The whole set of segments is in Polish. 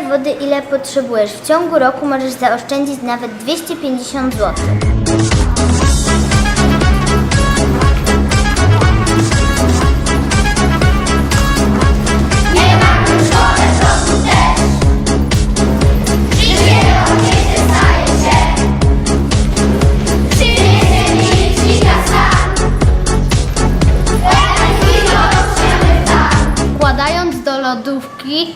wody, ile potrzebujesz. W ciągu roku możesz zaoszczędzić nawet 250 zł. Wkładając do lodówki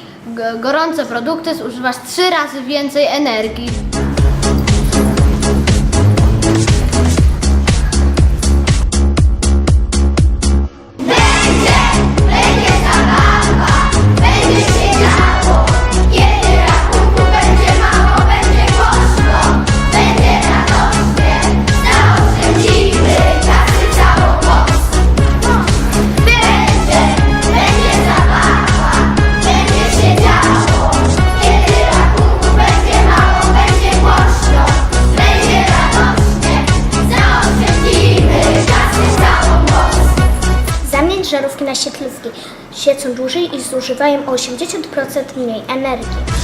gorące produkty zużywasz trzy razy więcej energii. Żarówki na świetlówki. Świecą dłużej i zużywają o 80% mniej energii.